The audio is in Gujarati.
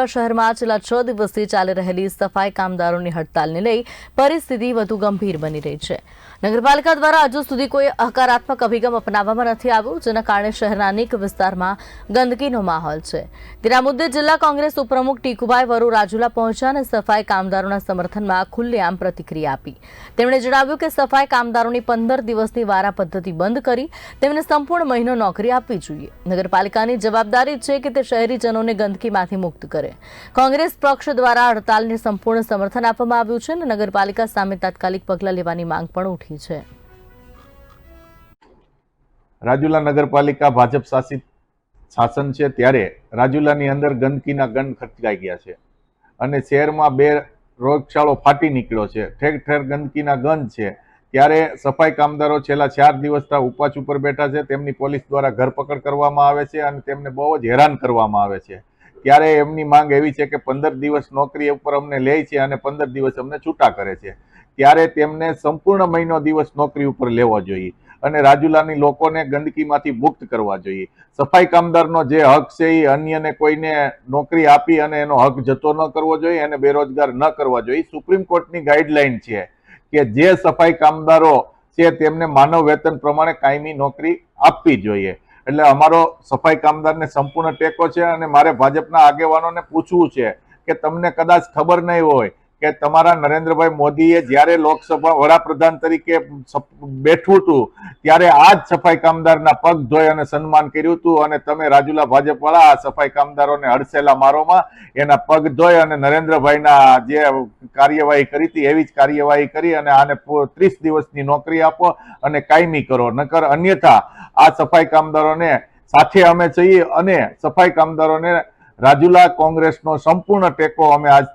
શહેરમાં છેલ્લા છ દિવસથી ચાલી રહેલી સફાઈ કામદારોની હડતાલને લઈ પરિસ્થિતિ વધુ ગંભીર બની રહી છે. નગરપાલિકા દ્વારા હજુ સુધી કોઈ હકારાત્મક અભિગમ અપનાવવામાં નથી આવ્યો, જેના કારણે શહેરના અનેક વિસ્તારમાં ગંદકીનો માહોલ છે. તેના મુદ્દે જિલ્લા કોંગ્રેસ ઉપપ્રમુખ ટીકુભાઈ વરુ રાજુલા પહોંચ્યા અને સફાઈ કામદારોના સમર્થનમાં ખુલ્લેઆમ પ્રતિક્રિયા આપી. તેમણે જણાવ્યું કે સફાઈ કામદારોની પંદર દિવસની વારા પદ્ધતિ બંધ કરી તેમને સંપૂર્ણ મહિનો નોકરી આપવી જોઈએ. નગરપાલિકાની જવાબદારી છે કે તે શહેરીજનોને ગંદકીમાંથી મુક્ત કરે. કોંગ્રેસ પક્ષ દ્વારા હડતાલને સંપૂર્ણ સમર્થન આપવામાં આવ્યું છે અને નગરપાલિકા સામે તાત્કાલિક પગલાં લેવાની માંગ પણ ઉઠી છે. રાજુલા નગરપાલિકા ભાજપ શાસિત શાસન છે ત્યારે રાજુલાની અંદર ગંદકીના ગંધ ખચકાઈ ગયા છે અને શહેરમાં બે રોગચાળો ફાટી નીકળ્યો છે. ઠેર ઠેર ગંદકીના ગંધ છે. ત્યારે સફાઈ કામદારો છેલ્લા ચાર દિવસથી ઉપાચ ઉપર બેઠા છે. તેમની પોલીસ દ્વારા ધરપકડ કરવામાં આવે છે અને તેમને બહુ જ હેરાન કરવામાં આવે છે. ત્યારે એમની માંગ એવી છે કે પંદર દિવસ નોકરી ઉપર અમને લે છે અને પંદર દિવસ અમને છૂટા કરે છે. ત્યારે તેમને સંપૂર્ણ મહિનો દિવસ નોકરી ઉપર લેવો જોઈએ અને રાજુલાની લોકોને ગંદકીમાંથી મુક્ત કરવા જોઈએ. સફાઈ કામદારનો જે હક છે એ અન્યને કોઈને નોકરી આપી અને એનો હક જતો ન કરવો જોઈએ અને બેરોજગાર ન કરવા જોઈએ. સુપ્રીમ કોર્ટની ગાઈડલાઈન છે કે જે સફાઈ કામદારો છે તેમને માનવ વેતન પ્રમાણે કાયમી નોકરી આપવી જોઈએ. એટલે અમારો સફાઈ કામદારને સંપૂર્ણ ટેકો છે અને મારે ભાજપના આગેવાનોને પૂછવું છે કે તમને કદાચ ખબર નહીં હોય કે તમારા નરેન્દ્રભાઈ મોદીએ જ્યારે લોકસભા વડાપ્રધાન તરીકે બેઠું હતું, ત્યારે આ જ સફાઈ કામદારના પગ ધોઈ અને સન્માન કર્યું હતું અને તમે રાજુલા ભાજપવાળા આ સફાઈ કામદારોને હડસેલા મારોમાં, એના પગ ધોઈ અને નરેન્દ્રભાઈના જે કાર્યવાહી કરી હતી, એવી જ કાર્યવાહી કરી અને આને ત્રીસ દિવસની નોકરી આપો અને કાયમી કરો. નકર અન્યથા આ સફાઈ કામદારોને સાથે અમે છીએ અને સફાઈ કામદારોને રાજુલા કોંગ્રેસનો સંપૂર્ણ ટેકો અમે આજ